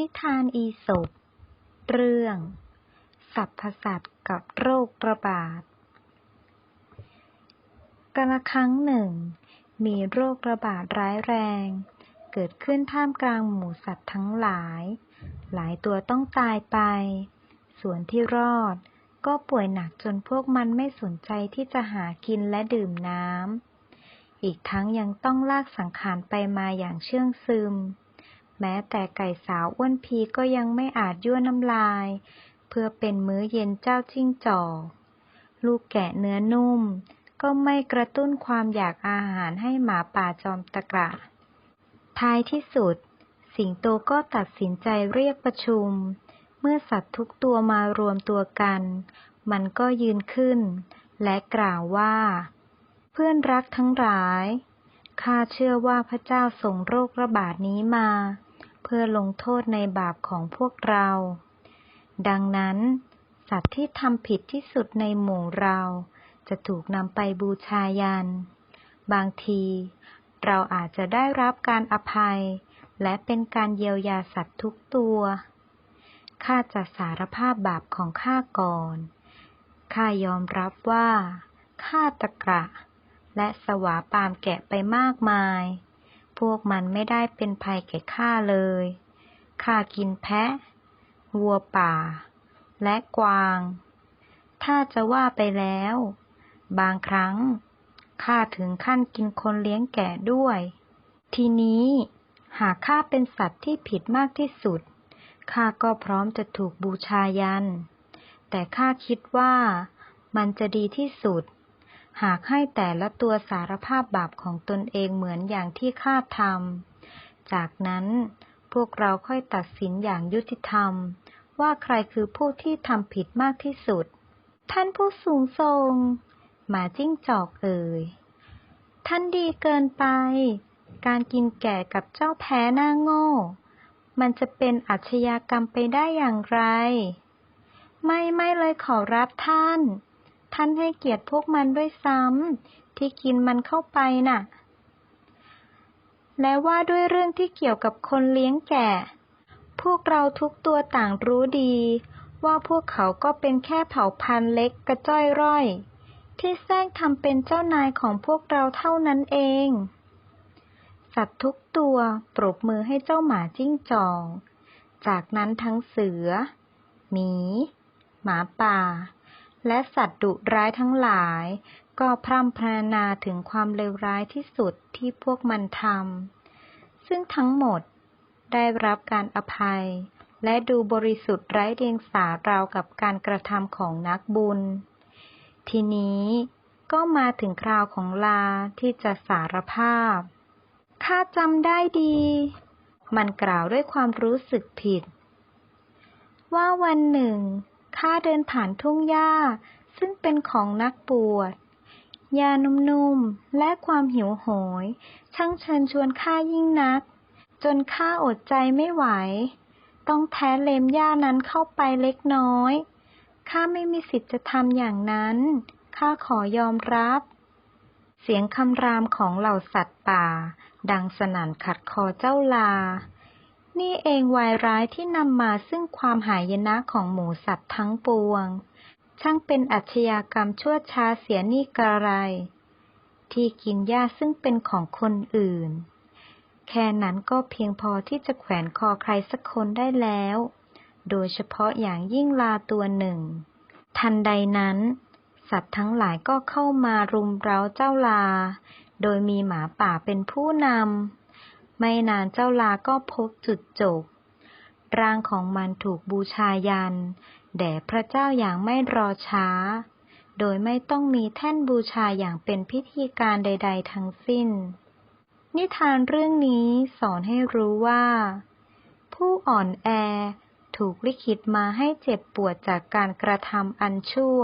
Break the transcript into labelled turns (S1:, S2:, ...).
S1: นิทานอีสปเรื่อง สัพพสัตกับโรคระบาดกาลครั้งหนึ่ง มีโรคระบาดร้ายแรง เกิดขึ้นท่ามกลางหมู่สัตว์ทั้งหลาย หลายตัวต้องตายไป ส่วนที่รอดก็ป่วยหนักจนพวกมันไม่สนใจที่จะหากินและดื่มน้ำ อีกทั้งยังต้องลากสังขารไปมาอย่างเชื่องซึม แม้แต่ไก่สาวอ้วนพีก็ยังไม่อาจยั่วน้ำลาย เพื่อเป็นมื้อเย็นเจ้าจิ้งจอกลูกแกะเนื้อนุ่ม ก็ไม่กระตุ้นความอยากอาหารให้หมาป่าจอมตะกระท้ายที่สุด สิงโตก็ตัดสินใจเรียกประชุม เมื่อสัตว์ทุกตัวมารวมตัวกัน มันก็ยืนขึ้น และกล่าวว่า เพื่อนรักทั้งหลายข้าเชื่อว่าพระเจ้าส่งโรคระบาดนี้มา เพื่อลงโทษในบาปของพวกเรา ดังนั้น สัตว์ที่ทำผิดที่สุดในหมู่เรา จะถูกนำไปบูชายัน บางที เราอาจจะได้รับการอภัย และเป็นการเยียวยาสัตว์ทุกตัว ข้าจะสารภาพบาปของข้าก่อน ข้ายอมรับว่าข้าตะกระและสวาปามแกะไปมากมาย พวกมันไม่ได้เป็นภัยแก่ข้าเลย ข้ากินแพะ วัวป่า และกวาง ถ้าจะว่าไปแล้ว บางครั้ง ข้าถึงขั้นกินคนเลี้ยงแกะด้วย ทีนี้ หากข้าเป็นสัตว์ที่ผิดมากที่สุด ข้าก็พร้อมจะถูกบูชายัน แต่ข้าคิดว่ามันจะดีที่สุด หากให้แต่ละตัวสารภาพบาปของตนเองเหมือนอย่างที่ข้าทำ จากนั้นพวกเราค่อยตัดสินอย่างยุติธรรม ว่าใครคือผู้ที่ทำผิดมากที่สุด ท่านผู้สูงทรงหมาจิ้งจอกเอ่ย ท่านดีเกินไป การกินแก่กับเจ้าแพ้หน้าโง่ มันจะเป็นอาชญากรรมไปได้อย่างไร ไม่ไม่เลยขอรับท่าน ท่านให้เกียรติพวกมันด้วยซ้ำที่กินมันเข้าไปน่ะ และว่าด้วยเรื่องที่เกี่ยวกับคนเลี้ยงแกะพวกเราทุกตัวต่างรู้ดี ว่าพวกเขาก็เป็นแค่เผ่าพันธุ์เล็กกระจ้อยร่อย ที่แซงทำเป็นเจ้านายของพวกเราเท่านั้นเอง สัตว์ทุกตัวปรบมือให้เจ้าหมาจิ้งจอก จากนั้นทั้งเสือ หมี หมาป่า และสัตว์ดุร้ายทั้งหลาย ก็พร่ำพรรณนาถึงความเลวร้ายที่สุดที่พวกมันทำซึ่งทั้งหมดได้รับการอภัย และดูบริสุทธิ์ไร้เดียงสาราวกับการกระทำของนักบุญ ทีนี้ก็มาถึงคราวของลาที่จะสารภาพ ข้าจำได้ดี มันกล่าวด้วยความรู้สึกผิด ว่าวันหนึ่ง ข้าเดินผ่านทุ่งหญ้า ซึ่งเป็นของนักบวชยานุ่มๆ และความหิวโหย ช่างเชิญชวนข้ายิ่งนัก จนข้าอดใจไม่ไหว ต้องแท้เลมหญ้านั้นเข้าไปเล็กน้อย ข้าไม่มีสิทธิ์จะทำอย่างนั้น ข้าขอยอมรับ เสียงคำรามของเหล่าสัตว์ป่า ดังสนั่นขัดคอเจ้าลา นี่เองวายร้ายที่นำมาซึ่งความหายนะของหมูสัตว์ทั้งปวง ช่างเป็นอาชญากรรมชั่วช้าเสียนี่กระไร ที่กินหญ้าซึ่งเป็นของคนอื่น แค่นั้นก็เพียงพอที่จะแขวนคอใครสักคนได้แล้ว โดยเฉพาะอย่างยิ่งลาตัวหนึ่ง ทันใดนั้น สัตว์ทั้งหลายก็เข้ามารุมเร้าเจ้าลา โดยมีหมาป่าเป็นผู้นำ ไม่นานเจ้าลาก็พบจุดจบ ร่างของมันถูกบูชายัน แด่พระเจ้าอย่างไม่รอช้า โดยไม่ต้องมีแท่นบูชาอย่างเป็นพิธีการใด ๆ ทั้งสิ้น นิทานเรื่องนี้สอนให้รู้ว่า ผู้อ่อนแอถูกลิขิตมาให้เจ็บปวดจากการกระทำอันชั่ว